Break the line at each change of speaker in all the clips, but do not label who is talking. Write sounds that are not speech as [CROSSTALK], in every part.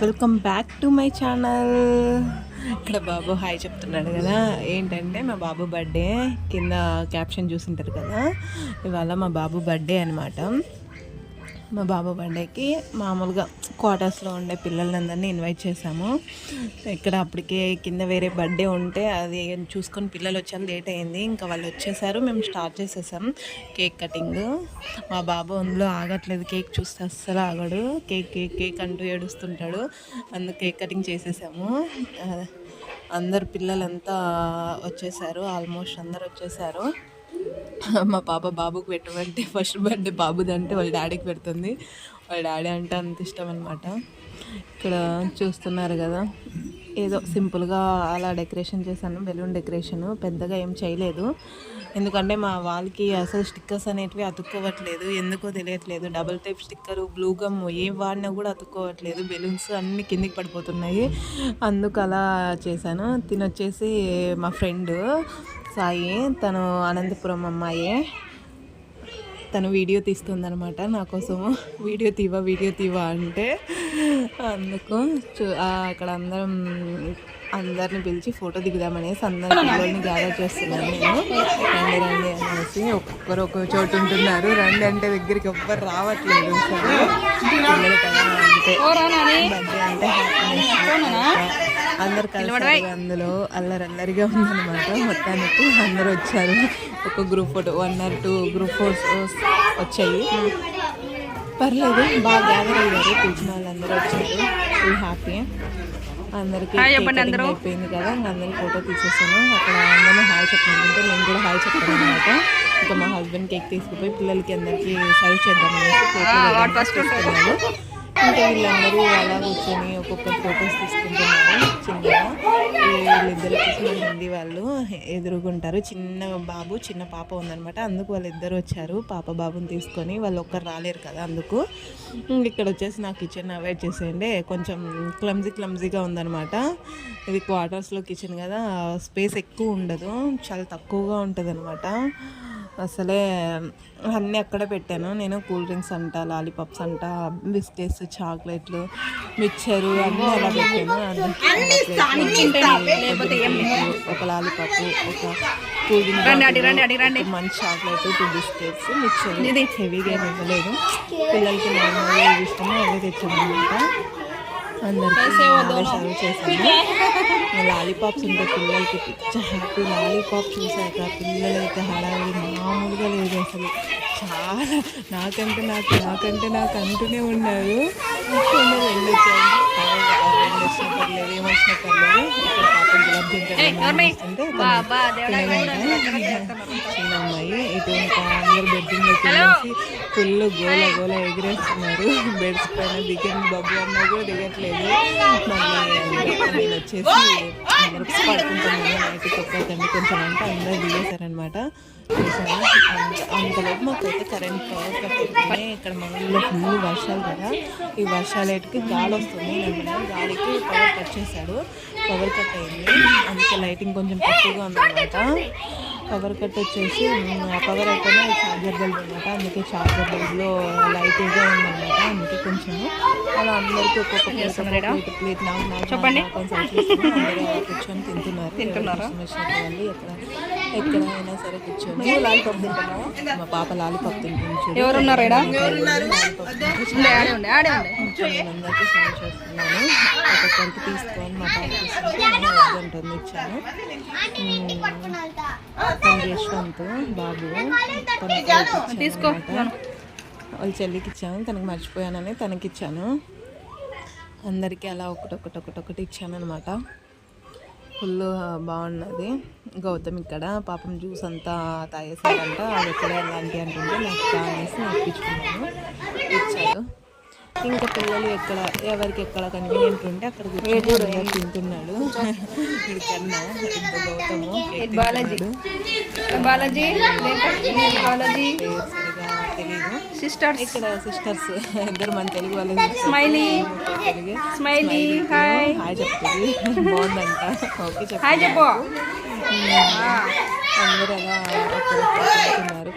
Welcome back to my channel ఇక్కడ బాబు hi చెప్తున్నాడు కదా. ఏంటంటే మా బాబు బర్త్డే కింద క్యాప్షన్ చూసింటారు కదా. ఇవాళ మా బాబు బర్త్డే అనమాట మా బాబు బర్త్డేకి మామూలుగా క్వార్టర్స్లో ఉండే పిల్లలందరినీ ఇన్వైట్ చేశాము. ఇక్కడ అప్పటికే కింద వేరే బర్త్డే ఉంటే అది చూసుకొని పిల్లలు వచ్చాను లేట్ అయింది. ఇంకా వాళ్ళు వచ్చేసారు మేము స్టార్ట్ చేసేసాం కేక్ కటింగ్. మా బాబు అందులో ఆగట్లేదు కేక్ చూస్తే అస్సలు ఆగడు. కేక్ కేక్ కేక్ అంటూ ఏడుస్తుంటాడు. అందుకు కేక్ కటింగ్ చేసేసాము. అందరు పిల్లలంతా వచ్చేసారు ఆల్మోస్ట్ అందరు వచ్చేసారు. మా పాప బాబుకి పెట్టమంటే ఫస్ట్ బర్త్డే బాబుది అంటే వాళ్ళ డాడీకి పెడుతుంది. వాళ్ళ డాడీ అంటే అంత ఇష్టం అనమాట ఇక్కడ చూస్తున్నారు కదా ఏదో సింపుల్గా అలా డెకరేషన్ చేశాను బెలూన్ డెకరేషన్ పెద్దగా ఏం చేయలేదు. ఎందుకంటే మా వాళ్ళకి అసలు స్టిక్కర్స్ అనేటివి అతుక్కోవట్లేదు ఎందుకో తెలియట్లేదు. Double type sticker blue gum ఏం వాడినా కూడా అతుక్కోవట్లేదు. బెలూన్స్ అన్ని కిందికి పడిపోతున్నాయి. అందుకు అలా చేశాను. తినొచ్చేసి మా ఫ్రెండ్ సాయి తను అనంతపురం అమ్మాయి. తను వీడియో తీస్తుందనమాట నా నాకోసం వీడియో తీవా వీడియో తీవా అంటే అందుకు చూ అక్కడ అందరం అందరిని పిలిచి ఫోటో దిగుదామనేసి అందరి పిల్లల్ని గ్యాదర్ చేస్తున్నాను నేను. రండి రండి అనేసి ఒక్కొక్కరు ఒక్కొక్క చోటు ఉంటున్నారు. రండి అంటే దగ్గరికి ఎవ్వరు రావట్లేదు. సార్ పిల్లలు కదా అంటే హ్యాపీనెస్ అందరు కలిసి అందులో అల్లరల్లరిగా ఉందన్నమాట. మొత్తానికి అందరూ వచ్చారు. ఒక group photo one or two group photos వచ్చాయి. పర్లేదు బాగా గ్యాదర్ అయ్యారు. పిలిచిన వాళ్ళందరూ వచ్చారు. ఫుల్ హ్యాపీ అందరికి అయిపోయింది కదా. అందరికి ఫోటో తీసేసాను. అక్కడ అందరూ హాయ్ చెప్పాలంటే నేను కూడా హాయ్ చెప్పాను అనమాట ఇంకా మా హస్బెండ్ కేక్ తీసుకుపోయి పిల్లలకి అందరికి సర్వ్ చేద్దాం అనేసి తీసుకున్నాను ఇంకా వీళ్ళందరూ అలా కూర్చొని ఒక్కొక్కరు ఫొటోస్ తీసుకుంటున్నారు చిన్నగా. వీళ్ళిద్దరు వచ్చేసి హిందీ వాళ్ళు ఎదురుగుంటారు. చిన్న బాబు చిన్న పాప ఉందనమాట అందుకు వాళ్ళిద్దరు వచ్చారు. పాప బాబుని తీసుకొని వాళ్ళు ఒక్కరు రాలేరు కదా అందుకు. ఇక్కడ వచ్చేసి నా కిచెన్ అవాయిడ్ చేసేయండి. కొంచెం క్లమ్జీ క్లమ్జీగా ఉందనమాట ఇది క్వార్టర్స్లో కిచెన్ కదా. స్పేస్ ఎక్కువ ఉండదు. చాలా తక్కువగా ఉంటుంది అసలే అన్నీ అక్కడే పెట్టాను. నేను కూల్ డ్రింక్స్ అంట లాలీపాప్స్ అంట బిస్కెట్స్ చాక్లెట్లు మిక్చరు అన్నీ అలా పెట్టాను. ఒక లాలీపాప్ ఒక కూల్ డ్రింక్ మంచి చాక్లెట్ టూ బిస్కెట్స్ మిక్చర్. హెవీగా ఇవ్వలేదు. పిల్లలకి నార్మల్గా ఇష్టమో అవే తెచ్చాను అనమాట అందరికీ లాలీపాప్స్ ఉంటే పిల్లలకి పిచ్చ హ్యాపీ లాలీపాప్ చూసాక పిల్లలైతే హడావిడి మామూలుగా లేదు అసలు. చాలా నాకంటే నాకు నాకంటే నాకు అంటూనే ఉన్నారు. [LAUGHS] వెళ్ళొచ్చాను రెండు వచ్చినా పర్లేదు. ఏమొచ్చినా పర్లేదు. ఇక్కడ పాప గులాబ్ జామ్ చిన్న అమ్మాయి ఇటు ఇంకా అందరు బెడ్రూమ్లోకి వెళ్ళేసి ఫుల్ గోల గోల ఎగిరేస్తున్నారు. బెడ్స్ పైన దిగండి బాబు అన్నా కూడా దిగట్లేదు. నేను వచ్చేసి అందరూ పడుకుంటున్నాను నైట్ కొంచెం అంటే అందరూ దిగేశారనమాట అంతలోపు మాకైతే కరెంట్ పవర్ కట్ అయిపోయి ఇక్కడ మంగళూరులో ఫుల్ వర్షాలు కదా. ఈ వర్షాలకి గాలి వస్తుంది. గాలికి పవర్ కట్ చేశాడు. పవర్ కట్ అయింది. అందుకే లైటింగ్ కొంచెం తక్కువగా ఉందన్నమాట. పవర్ కట్ వచ్చేసి ఆ పవర్ అయిపోయినా ఛార్జర్ బల్బ్ అనమాట. అందుకే ఛార్జర్ బల్బ్లో లైట్గా ఉందన్నమాట అందుకే కొంచెం అలా అందరికీ ఒక్కొక్క ప్లేట్ నాకు చెప్పండి. కూర్చొని తింటున్నారు. తింటున్నారు? వాళ్ళు ఎక్కడ ఎక్కడైనా సరే కూర్చొని. లాలీపాప్ తింటున్నావా మా పాప లాలీపాప్ తింటుంది.
ఎవరున్నారు
అందరికీ సర్వ్ చేస్తున్నాను. ఒక్కొక్కరికి తీసుకొని మా పాప తీసుకుంటే వద్దంటుంది ఇచ్చాను. యశ్వంత్ బాబు
తీసుకో
వాళ్ళ చెల్లికి ఇచ్చాను తనకి మర్చిపోయానని తనకి ఇచ్చాను. అందరికీ అలా ఒకటి ఒకటి ఒకటి ఒకటి ఇచ్చాను అనమాట ఫుల్ బాగున్నది. గౌతమ్ ఇక్కడ పాపం జ్యూస్ అంతా తాగేసాడంట అది ఎక్కడ ఎలాంటి అంటుంటే నాకు తాగేసి ఇచ్చాడు ఇంకా పిల్లలు ఎక్కడ ఎవరికి ఎక్కడ కన్వీనియంట్ ఉంటే అక్కడ తింటున్నాడు. కన్నా
బాలాజీ. బాలాజీ? బాలాజీ? సిస్టర్స్
ఇక్కడ సిస్టర్స్ ఇద్దరు మన తెలుగు వాళ్ళు
స్మైలీ స్మైలీ హాయ్
హాయ్ చెప్తుంది బాగుందంట. ఓకే చెప్పు
హాయ్ చెప్పు.
అందరూ అలా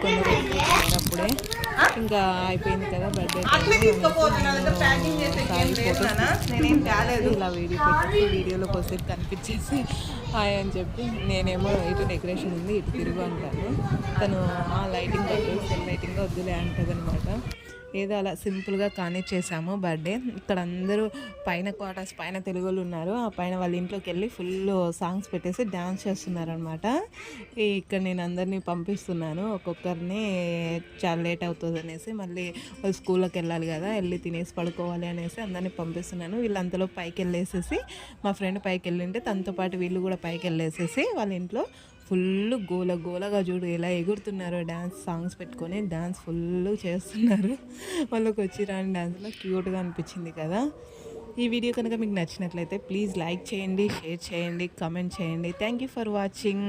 కొందరు అప్పుడే. ఇంకా అయిపోయింది కదా బర్త్డే కాలేదు ఇలా వీడియో పెట్టి వీడియోలో కొద్దిసేపు కనిపించేసి హాయ్ అని చెప్పి నేనేమో ఇటు డెకరేషన్ ఉంది ఇటు తిరుగు అంటాను. తను ఆ లైటింగ్ సెల్ లైటింగ్ వద్దులే అంటుంది అనమాట ఏదో అలా సింపుల్గా కానీ చేసాము బర్త్డే. ఇక్కడ అందరూ పైన క్వార్టర్స్ పైన తెలుగు వాళ్ళు ఉన్నారు. ఆ పైన వాళ్ళ ఇంట్లోకి వెళ్ళి ఫుల్ సాంగ్స్ పెట్టేసి డ్యాన్స్ చేస్తున్నారు అనమాట ఇక్కడ నేను అందరినీ పంపిస్తున్నాను. ఒక్కొక్కరిని చాలా లేట్ అవుతుంది అనేసి మళ్ళీ వాళ్ళు స్కూల్లోకి వెళ్ళాలి కదా వెళ్ళి తినేసి పడుకోవాలి అనేసి అందరినీ పంపిస్తున్నాను. వీళ్ళంతలో పైకి వెళ్ళేసేసి మా ఫ్రెండ్ పైకి వెళ్ళింటే తనతో పాటు వీళ్ళు కూడా పైకి వెళ్ళేసేసి వాళ్ళ ఇంట్లో ఫుల్ గోల గోలగా చూడు ఎలా ఎగురుతున్నారో డ్యాన్స్ సాంగ్స్ పెట్టుకొని డ్యాన్స్ ఫుల్ చేస్తున్నారు. వాళ్ళకి వచ్చి రాని డ్యాన్స్లో క్యూట్గా అనిపించింది కదా. ఈ వీడియో కనుక మీకు నచ్చినట్లయితే ప్లీజ్ లైక్ చేయండి షేర్ చేయండి కామెంట్ చేయండి. Thank you for watching